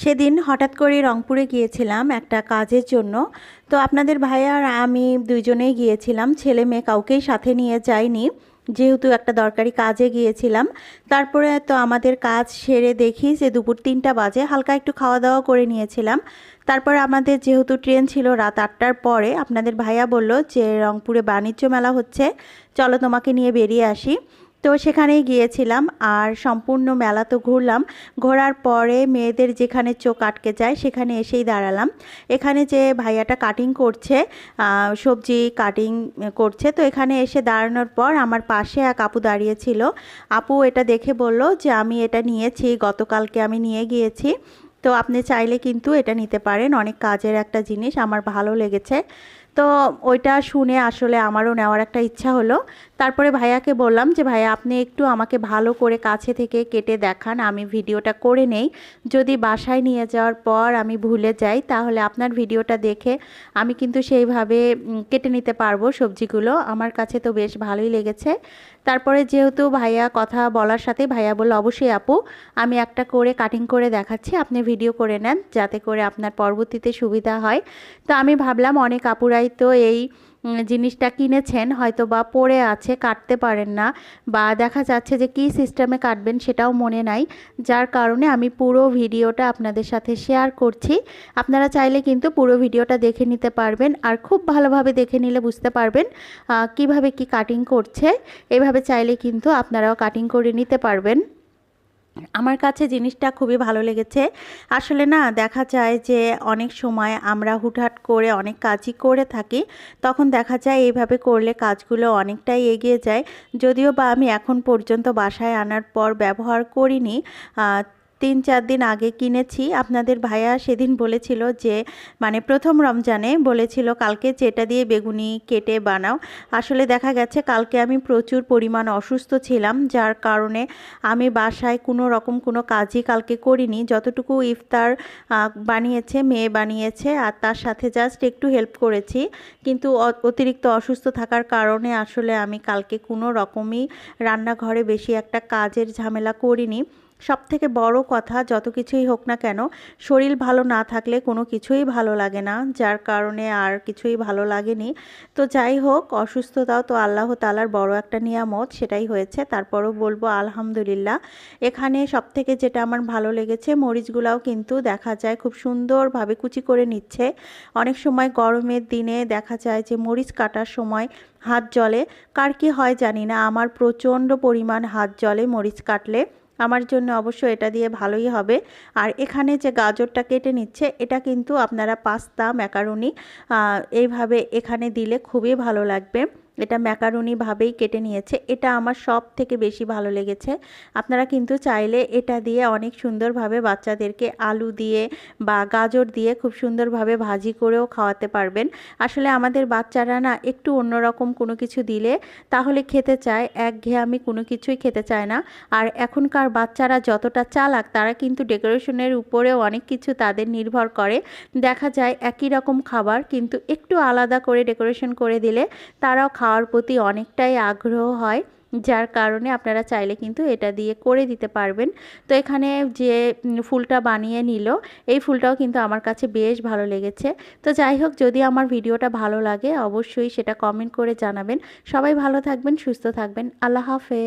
সেদিন হঠাৎ করে রংপুরে গিয়েছিলাম একটা কাজের জন্য। তো আপনাদের ভাই আর আমি দুইজনেই গিয়েছিলাম। ছেলে মেয়ে কাউকেই সাথে নিয়ে যাইনি। যেহেতু একটা দরকারি কাজে গিয়েছিলাম। তারপরে তো আমাদের কাজ সেরে দেখি যে দুপুর তিনটা বাজে, হালকা একটু খাওয়া দাওয়া করে নিয়েছিলাম। তারপর আমাদের যেহেতু ট্রেন ছিল রাত আটটার পরে, আপনাদের ভাইয়া বলল যে রংপুরে বাণিজ্য মেলা হচ্ছে, চলো তোমাকে নিয়ে বেরিয়ে আসি। তো সেখানেই গিয়েছিলাম আর সম্পূর্ণ মেলা তো ঘুরলাম। ঘোরার পরে মেয়েদের যেখানে চোখ আটকে যায় সেখানে এসেই দাঁড়ালাম। এখানে যে ভাইয়াটা কাটিং করছে সবজি কাটিং করছে, তো এখানে এসে দাঁড়ানোর পর আমার পাশে এক আপু দাঁড়িয়েছিল আপু এটা দেখে বলল যে, আমি এটা নিয়েছি, গতকালকে আমি নিয়ে গিয়েছি। তো আপনি চাইলে কিন্তু এটা নিতে পারেন। অনেক কাজের একটা জিনিস, আমার ভালো লেগেছে। তো ওইটা শুনে আসলে আমারও নেওয়ার একটা ইচ্ছা হলো। তারপরে ভাইয়াকে বললাম যে, ভাইয়া, আপনি একটু আমাকে ভালো করে কাছে থেকে কেটে দেখান, আমি ভিডিওটা করে নেই। যদি বাসায় নিয়ে যাওয়ার পর আমি ভুলে যাই, তাহলে আপনার ভিডিওটা দেখে আমি কিন্তু সেইভাবে কেটে নিতে পারব সবজিগুলো। আমার কাছে তো বেশ ভালোই লেগেছে। তারপরে যেহেতু ভাইয়া কথা বলার সাথে ভাইয়া বলল, অবশ্যই আপু, আমি একটা করে কাটিং করে দেখাচ্ছি, আপনি ভিডিও করে নেন, যাতে করে আপনার পরবর্তীতে সুবিধা হয়। তো আমি ভাবলাম, অনেক আপুরাই তো এই জিনিসটা কিনেছেন হয়তো বা পড়ে আছে, কাটতে পারেন না বা দেখা যাচ্ছে যে কী সিস্টেমে কাটবেন সেটাও মনে নাই। যার কারণে আমি পুরো ভিডিওটা আপনাদের সাথে শেয়ার করছি। আপনারা চাইলে কিন্তু পুরো ভিডিওটা দেখে নিতে পারবেন আর খুব ভালোভাবে দেখে নিলে বুঝতে পারবেন কীভাবে কি কাটিং করছে। এভাবে চাইলে কিন্তু আপনারাও কাটিং করে নিতে পারবেন। আমার কাছে জিনিসটা খুবই ভালো লেগেছে। আসলে না, দেখা যায় যে অনেক সময় আমরা হুটহাট করে অনেক কাজই করে থাকি, তখন দেখা যায় এইভাবে করলে কাজগুলো অনেকটাই এগিয়ে যায়। যদিও বা আমি এখন পর্যন্ত বাসায় আনার পর ব্যবহার করিনি তিন চার দিন আগে কিনেছি। আপনাদের ভাইয়া সেদিন বলেছিল যে মানে প্রথম রমজানে বলেছিল, কালকে যেটা দিয়ে বেগুনি কেটে বানাও। আসলে দেখা গেছে, কালকে আমি প্রচুর পরিমাণ অসুস্থ ছিলাম, যার কারণে আমি বাসায় কোনো রকম কোনো কাজই কালকে করিনি। যতটুকু ইফতার বানিয়েছে, মেয়ে বানিয়েছে, আর তার সাথে জাস্ট একটু হেল্প করেছি। কিন্তু অতিরিক্ত অসুস্থ থাকার কারণে আসলে আমি কালকে কোনো রকমই রান্নাঘরে বেশি একটা কাজের ঝামেলা করিনি। সব থেকে বড় কথা যত কিছুই হোক না কেন, শরীর ভালো না থাকলে কোনো কিছুই ভালো লাগে না, যার কারণে আর কিছুই ভালো লাগেনি। তো যাই হোক, অসুস্থতাও তো আল্লাহ তালার বড় একটা নিয়ামত, সেটাই হয়েছে। তারপরও বলব আলহামদুলিল্লাহ। এখানে সব থেকে যেটা আমার ভালো লেগেছে, মরিচগুলাও কিন্তু দেখা যায় খুব সুন্দরভাবে কুচি করে নিচ্ছে। অনেক সময় গরমের দিনে দেখা যায় যে মরিচ কাটার সময় হাত জলে, কার কি হয় জানি না, আমার প্রচণ্ড পরিমাণ হাত জলে মরিচ কাটলে। আমার জন্য অবশ্য এটা দিয়ে ভালোই হবে। আর এখানে যে গাজরটা কেটে নিচ্ছে, এটা কিন্তু আপনারা পাস্তা, ম্যাকারুনি এইভাবে এখানে দিলে খুবই ভালো লাগবে। এটা ম্যাকারুনি ভাবেই কেটে নিয়েছে। এটা আমার সব থেকে বেশি ভালো লেগেছে। আপনারা কিন্তু চাইলে এটা দিয়ে অনেক সুন্দরভাবে বাচ্চাদেরকে আলু দিয়ে বা গাজর দিয়ে খুব সুন্দরভাবে ভাজি করেও খাওয়াতে পারবেন। আসলে আমাদের বাচ্চারা না একটু অন্যরকম কোনো কিছু দিলে তাহলে খেতে চায় একঘেয়েমি কোনো কিছুই খেতে চায় না। আর এখনকার বাচ্চারা যতটা চালাক তারা কিন্তু ডেকোরেশনের উপরেও অনেক কিছু তাদের নির্ভর করে। দেখা যায় একই রকম খাবার কিন্তু একটু আলাদা করে ডেকোরেশন করে দিলে তারাও খাওয়ার প্রতি অনেকটাই আগ্রহ হয়, যার কারণে আপনারা চাইলে কিন্তু এটা দিয়ে করে দিতে পারবেন। তো এখানে যে ফুলটা বানিয়ে নিল, এই ফুলটাও কিন্তু আমার কাছে বেশ ভালো লেগেছে। তো যাই হোক, যদি আমার ভিডিওটা ভালো লাগে, অবশ্যই সেটা কমেন্ট করে জানাবেন। সবাই ভালো থাকবেন, সুস্থ থাকবেন। আল্লাহ হাফেজ।